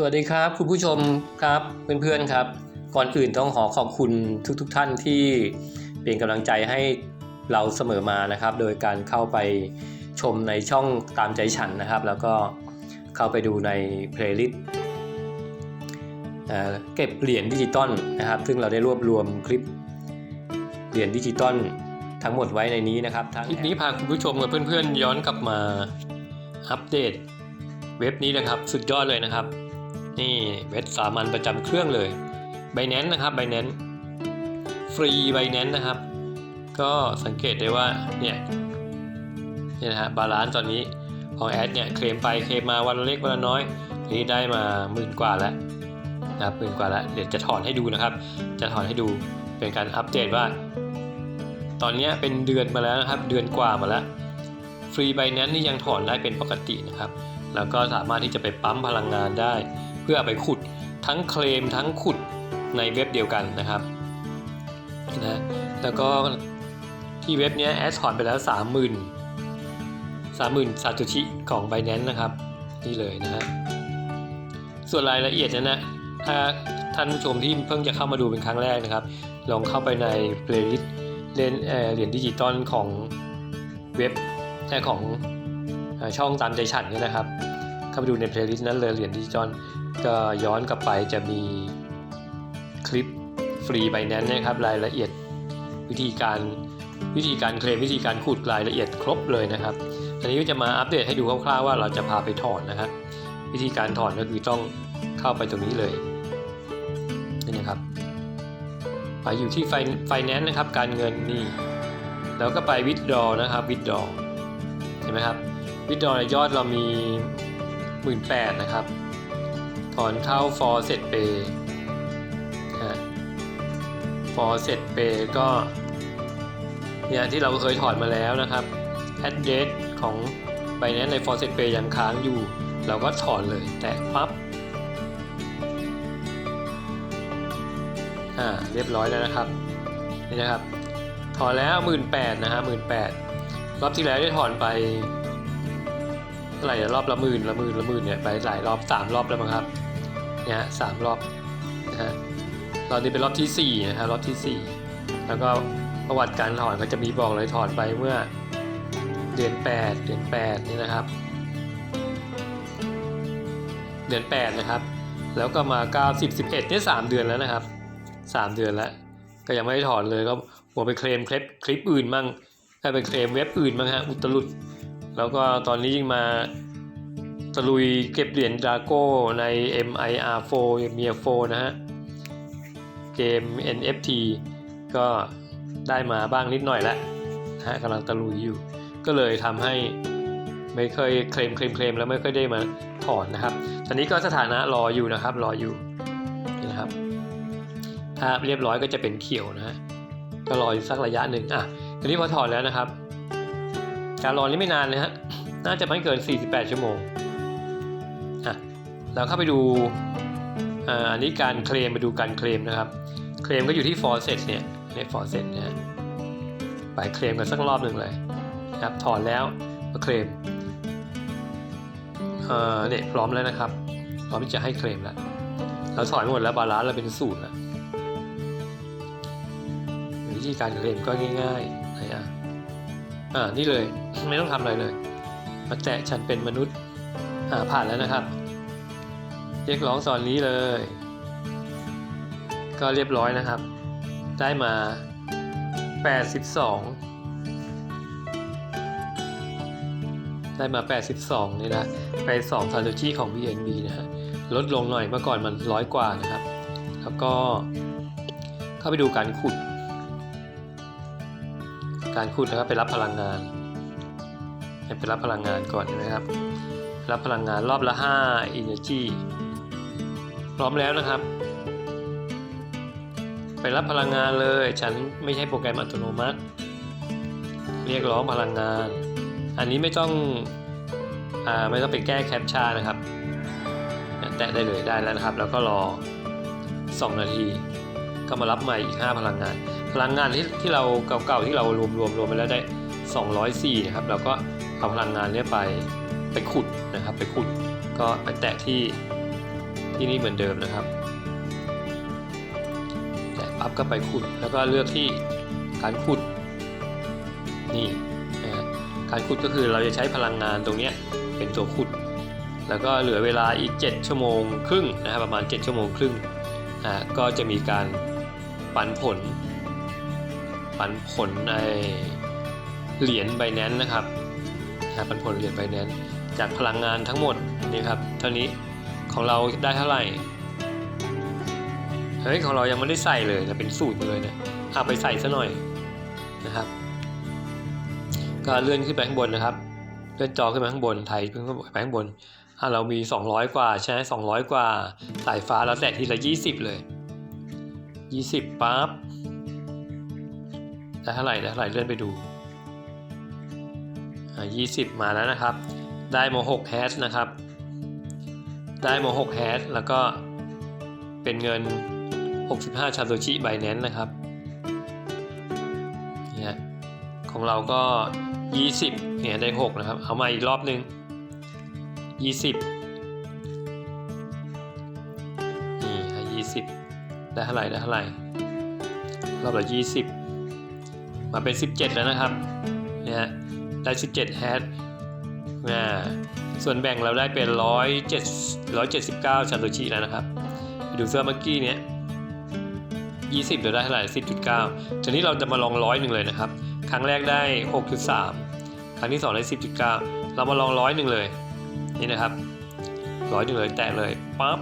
สวัสดีครับคุณผู้ชมครับเพื่อนๆครับ ก่อนอื่นต้องขอขอบคุณทุกๆทท่านที่เป็นกำลังใจให้เราเสมอมานะครับ โดยการเข้าไปชมในช่องตามใจฉันนะครับ แล้วก็เข้าไปดูในเพลย์ลิสต์เก็บเหรียญดิจิตอลนะครับ ซึ่งเราได้รวบรวมคลิปเหรียญดิจิตอลทั้งหมดไว้ในนี้นะครับทั้งคลิปนี้พาคุณผู้ชมกับเพื่อนๆย้อนกลับมาอัปเดตเว็บนี้นะครับ สุดยอดเลยนะครับ นี่เว็บสามัญประจำเครื่องเลย b บ n a n c e นะครับ b บ n a n c e ฟรี b บ n a n c e นะครับ ก็สังเกตได้ว่าเนี่ยเนี่ยนะฮะบาลานซ์ตอนนี้ของแอดเนี่ยเคลมไปเคลมมาวันละเล็กวันละน้อยทีนี้ได้มาหมื่นกว่าแล้วนะครับหมื่นกว่าแล้วเดี๋ยวจะถอนให้ดูนะครับ จะถอนให้ดูเป็นการอัปเดตว่า ตอนนี้เป็นเดือนมาแล้วนะครับ เดือนกว่ามาแล้ว ฟรี b บ n a n c e นี่ยังถอนได้เป็นปกตินะครับ แล้วก็สามารถที่จะไปปั๊มพลังงานได้ เพื่ออไปขุดทั้งเคลมทั้งขุดในเว็บเดียวกันนะครับนะแล้วก็ที่เว็บเนี้ยแอดถอนไปแล้ว 30,000 30,000ซาโตชิของ Binance นะครับ นี่เลยนะฮะส่วนรายละเอียดนั้นะถ้าท่านผู้ชมที่เพิ่งจะเข้ามาดูเป็นครั้งแรกนะครับ ลองเข้าไปใน playlist เล่นเอ่อเหรียญดิจิตอลของเว็บ ของเอ่อช่องตามใจฉันเนี่ยนะครับ เข้าไปดูในเพลย์ลิสต์นั้นเลยเหรียญดิจิตอลก็ย้อนกลับไปจะมีคลิปฟรีไบแนนนะครับ รายละเอียดวิธีการวิธีการเคลมวิธีการขุดรายละเอียดครบเลยนะครับอันนี้ก็จะมาอัปเดตให้ดูคร่าวๆว่าเราจะพาไปถอนนะครับวิธีการถอนก็คือต้องเข้าไปตรงนี้เลยนี่นะครับไปอยู่ที่ไฟแนนซ์นะครับ การเงินนี่แล้วก็ไปวิดดอนะครับวิดดอ ห็นไหมครับวิดดอยอดเรามีหมื่นแปดนะครับ ถอนเข้า for set pay ฮะ for set pay ก็เนี่ยที่เราเคยถอนมาแล้วนะครับ address ของ Binance ใน for set pay ยังค้างอยู่ เราก็ถอนเลยแตะปั๊บอ่าเรียบร้อยแล้วนะครับนี่นะครับ ถอนแล้ว 18,000นะฮะ18,000 รอบที่แล้วได้ถอนไปเท่าไหร่รอบละหมื่นละหมื่นละหมื่นเนี่ยไปหลายรอบสามรอบแล้วมั้งครับเนี่ยสามรอบนะฮะรอบนี้เป็นรอบที่สี่นะครับรอบที่สี่แล้วก็ประวัติการถอนก็จะมีบอกเลยถอนไปเมื่อเดือนแปดเดือนแปดนี่นะครับ เดือนแปดนะครับ แล้วก็มาเก้าสิบสิบเอ็ดนี่สามเดือนแล้วนะครับสามเดือนแล้วก็ยังไม่ได้ถอนเลยก็หัวไปเคลมคลิปคลิปอื่นมั่ง ถ้าไปเคลมเว็บอื่นมั่งฮะอุตลุด แล้วก็ตอนนี้ยิ่งมาตะลุยเก็บเหรียญดราโก้ใน MIR4 เมีย4นะฮะ เกม NFT ก็ได้มาบ้างนิดหน่อยแล้วนะฮะกำลังตะลุยอยู่ ก็เลยทำให้ไม่เคยเคลมเคลมเคลมแล้วไม่ค่อยได้มาถอนนะครับ ตอนนี้ก็สถานะรออยู่นะครับ รออยู่นี่นะครับ ถ้าเรียบร้อยก็จะเป็นเขียวนะฮะ ก็รออยู่สักระยะหนึ่งอะ ทีนี้พอถอนแล้วนะครับ การรอนี่ไม่นานเลยฮะ น่าจะไม่เกิน 48 ชั่วโมง อะ เราเข้าไปดูอันนี้การเคลมไปดูการเคลมนะครับ เคลมก็อยู่ที่ f o r s e t เนี่ยเนี่ย f o r s e t นะฮะไปเคลมกันสักรอบหนึ่งเลยนะครับ ถอนแล้วก็เคลมเอ่อเนี่ยพร้อมแล้วนะครับ พร้อมที่จะให้เคลมแล้ว เราถอนหมดแล้วบาลานซ์เราเป็นศูนย์แล้ววิธีการเคลมก็ง่าย ๆ นะฮะอ่านี่เลยไม่ต้องทำอะไรเลย มาแตะฉันเป็นมนุษย์อ่าผ่านแล้วนะครับเรียกร้องตอนนี้เลย ก็เรียบร้อยนะครับ ได้มา 82 ได้มา 82 นี่นะไป2ซาโตชิของ BNB นะฮะลดลงหน่อยเมื่อก่อนมันร้อยกว่านะครับ แล้วก็เข้าไปดูการขุด การขุดนะครับไปรับพลังงานไปรับพลังงานก่อนใช่ไหมครับ รับพลังงานรอบละ 5 Energy พร้อมแล้วนะครับ ไปรับพลังงานเลย ฉันไม่ใช่โปรแกรมอัตโนมัติ เรียกร้องพลังงาน อันนี้ไม่ต้องอไม่ต้องไปแก้แคปชั่นนะครับ แตะได้เลยได้แล้วนะครับ แล้วก็รอ 2 นาที ก็มารับใหม่อีก 5 พลังงาน พลังงานที่ที่เราเก่าๆที่เรารวมรวมรวมไปแล้วได้ 204นะครับแล้วก็เอาพลังงานเนี้ยไปไปขุดนะครับ ไปขุดก็ไปแตะที่ที่นี่เหมือนเดิมนะครับแต่ปั๊บก็ไปขุดแล้วก็เลือกที่การขุดนี่นะการขุดก็คือเราจะใช้พลังงานตรงเนี้ยเป็นตัวขุด แล้วก็เหลือเวลาอีก 7 ชั่วโมงครึ่งนะครับประมาณ 7 ชั่วโมงครึ่งอ่าก็จะมีการปันผล ปันผลในเหรียญไบแนนนะครับปันผลเหรียญไบแนนจากพลังงานทั้งหมดนี่ครับเท่านี้ของเราได้เท่าไหร่เฮ้ยของเรายังไม่ได้ใส่เลยนะเป็นสูตรเลยนะเอาไปใส่ซะหน่อยนะครับ ก็เลื่อนขึ้นไปข้างบนนะครับ เลื่อนจอขึ้นมาข้างบนไถขึ้นไปข้างบนอะเรามี 200 กว่าใช่ไหม200กว่าสายฟ้าแล้วแตะทีละ 20 เลย 20ปั๊บ ได้เท่าไหร่ได้เท่าไหร่เลื่อนไปดูอะ20มาแล้วนะครับ ได้มา6แฮชนะครับ ได้มา6แฮชแล้วก็เป็นเงิน 65 ชาโตชิไบแนนนะครับเนี่ยของเราก็ 20เนี่ยได้ 6 นะครับ เอามาอีกรอบหนึ่ง20นี่20 ได้เท่าไหร่ได้เท่าไหร่รอบละ20 มาเป็น 17 แล้วนะครับเนี่ยฮะได้ 17แฮชนะส่วนแบ่งเราได้เป็น 107 179ชาโตชิแล้วนะครับไปดูเสื้อเมื่อกี้เนี้ย20เราได้เท่าไหร่10.9ทีนี้เราจะมาลองร้อยหนึ่งเลยนะครับ ครั้งแรกได้ 6.3 ครั้งที่ 2 ได้ 10.9 เรามาลองร้อยหนึ่งเลย นี่นะครับร้อยหนึ่งเลยแตะเลยปั๊บ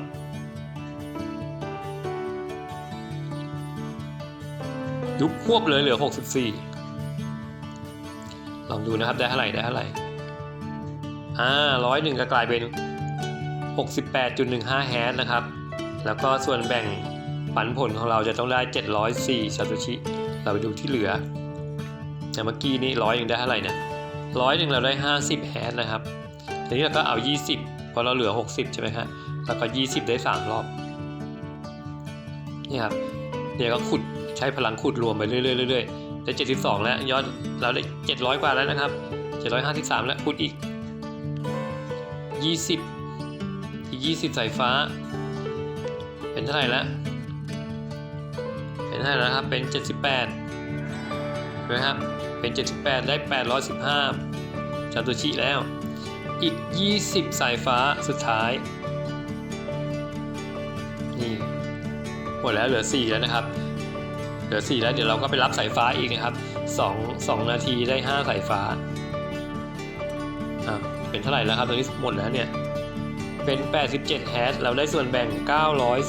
ยุบควบเลยเหลือ 64 ลองดูนะครับได้เท่าไหร่ได้เท่าไหร่อ่าร้อยหนึ่งก็กลายเป็น 68.15 แฮชนะครับ แล้วก็ส่วนแบ่งปันผลของเราจะต้องได้ 704ซาโตชิ เราไปดูที่เหลือแต่เมื่อกี้นี้ร้อยหนึ่งได้เท่าไหร่นะร้อยหนึ่งเราได้ 50 แฮชนะครับทีนี้เราก็เอา 20เพราะเราเหลือ 60 ใช่ไหมครับแล้วก็ 20 ได้ 3 รอบ นี่ครับเนี่ยก็ขุด ใช้พลังขุดรวมไปเรื่อยๆๆได้72 แล้วยอดเราได้ 700 กว่าแล้วนะครับ 753 แล้วขุดอีก 20 อีก 20 สายฟ้า เป็นเท่าไหร่แล้วเป็นเท่าไหร่แล้วครับ เป็น 78นะครับ เป็น 78 ได้ 815ชาโตชิแล้ว อีก 20 สายฟ้าสุดท้าย นี่ หมดแล้วเหลือ 4 แล้วนะครับ เหลือ4แล้วเดี๋ยวเราก็ไปรับสายฟ้าอีกนะครับ2 2นาทีได้ 5 สายฟ้าอ่าเป็นเท่าไหร่แล้วครับตอนนี้หมดแล้วเนี่ยเป็น 87แฮชเราได้ส่วนแบ่ง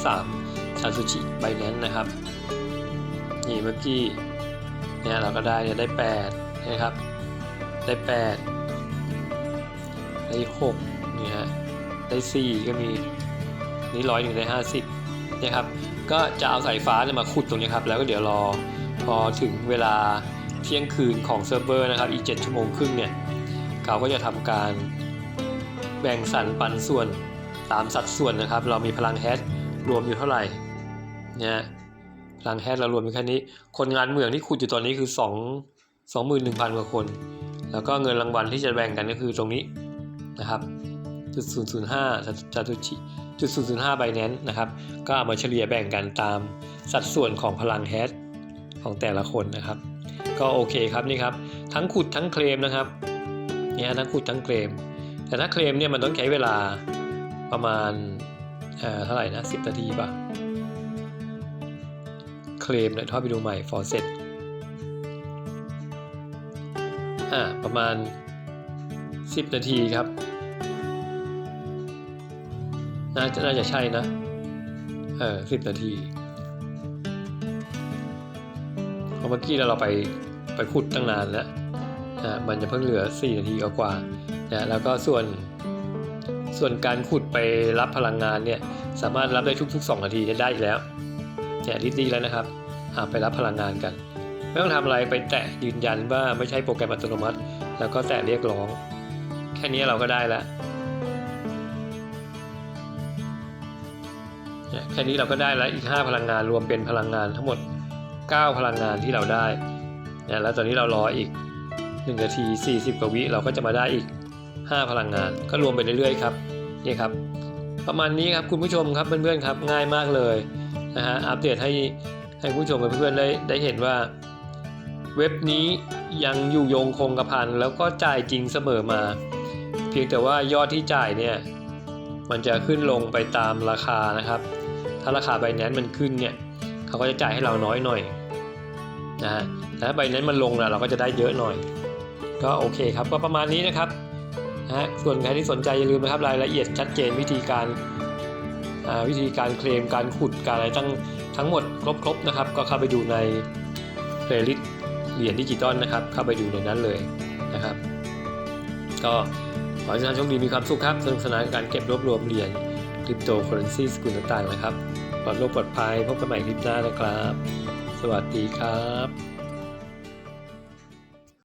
903ชาซูชิไบแนนนะครับ นี่เมื่อกี้เนี่ยเราก็ได้เนี่ยได้8นะครับ ได้ 8 ได้ 6 นี่ฮะ ได้ 4 ก็มี นี่ร้อยหนึ่งได้ 50นี่ยครับ ก็จะเอาสายฟ้าเนี่ยมาขุดตรงนี้ครับ แล้วก็เดี๋ยวรอพอถึงเวลาเที่ยงคืนของเซิร์ฟเวอร์นะครับอีก 7 ชั่วโมงครึ่งเนี่ยเขาก็จะทำการแบ่งสรรปันส่วนตามสัดส่วนนะครับ เรามีพลังแฮชรวมอยู่เท่าไหร่เนี่ยพลังแฮชเรารวมอยู่แค่นี้ คนงานเมืองที่ขุดอยู่ตอนนี้คือ 2 21,000 กว่าคน แล้วก็เงินรางวัลที่จะแบ่งกันก็คือตรงนี้นะครับจุด005จาตุชิ จุด005ไบแนนนะครับ ก็เอามาเฉลี่ยแบ่งกันตามสัดส่วนของพลังแฮชของแต่ละคนนะครับ ก็โอเคครับนี่ครับ ทั้งขุดทั้งเคลมนะครับเนี่ยทั้งขุดทั้งเคลม แต่ถ้าเคลมเนี่ยมันต้องใช้เวลาประมาณเอ่อเท่าไหร่นะ 10 นาทีป่ะ เคลมเนี่ยถ้าไปดูใหม่ for set อ่าประมาณ 10 นาทีครับ น่าจะน่าจะใช่นะ เออ10นาทีเพราะเมื่อกี้เราไปไปขุดตั้งนานแล้วนะมันจะเพิ่งเหลือ 4 นาทีกว่านะแล้วก็ส่วนส่วนการขุดไปรับพลังงานเนี่ยสามารถรับได้ทุกๆ 2 นาทีได้อีกแล้วแจกลิตรดีแล้วนะครับไปรับพลังงานกัน ไม่ต้องทำอะไรไปแตะยืนยันว่าไม่ใช่โปรแกรมอัตโนมัติ แล้วก็แตะเรียกร้อง แค่นี้เราก็ได้แล้ว แค่นี้เราก็ได้แล้วอีก 5 พลังงานรวมเป็นพลังงานทั้งหมด 9 พลังงานที่เราได้เนี่ยแล้วตอนนี้เรารออีก 1 นาที 40 กว่าวิเราก็จะมาได้อีก 5 พลังงาน ก็รวมไปเรื่อยๆครับนี่ครับ ประมาณนี้ครับคุณผู้ชมครับเพื่อนๆครับง่ายมากเลยนะฮะอัปเดตให้ให้ผู้ชมกับเพื่อนๆได้ได้เห็นว่า เว็บนี้ยังอยู่ยงคงกระพันแล้วก็จ่ายจริงเสมอมา เพียงแต่ว่ายอดที่จ่ายเนี่ยมันจะขึ้นลงไปตามราคานะครับ ถ้าราคาใบแนนมันขึ้นเนี่ยเขาก็จะจ่ายให้เราน้อยหน่อยนะฮะแต่ถ้าใบแนนมันลงนะเราก็จะได้เยอะหน่อย ก็โอเคครับก็ประมาณนี้นะครับนะฮะส่วนใครที่สนใจอย่าลืมนะครับรายละเอียดชัดเจนวิธีการอ่าวิธีการเคลมการขุดการอะไรทั้งทั้งหมดครบๆนะครับ ก็เข้าไปดูใน playlist เหรียญดิจิตอลนะครับ เข้าไปดูในนั้นเลยนะครับ ก็ขอให้ท่านโชคดีมีความสุขครับสนุกสนานกับการเก็บรวบรวมเหรียญคริปโตเคอเรนซีสกุลต่างๆนะครับ ปลอดโรคปลอดภัยพบกันใหม่คลิปหน้านะครับ สวัสดีครับ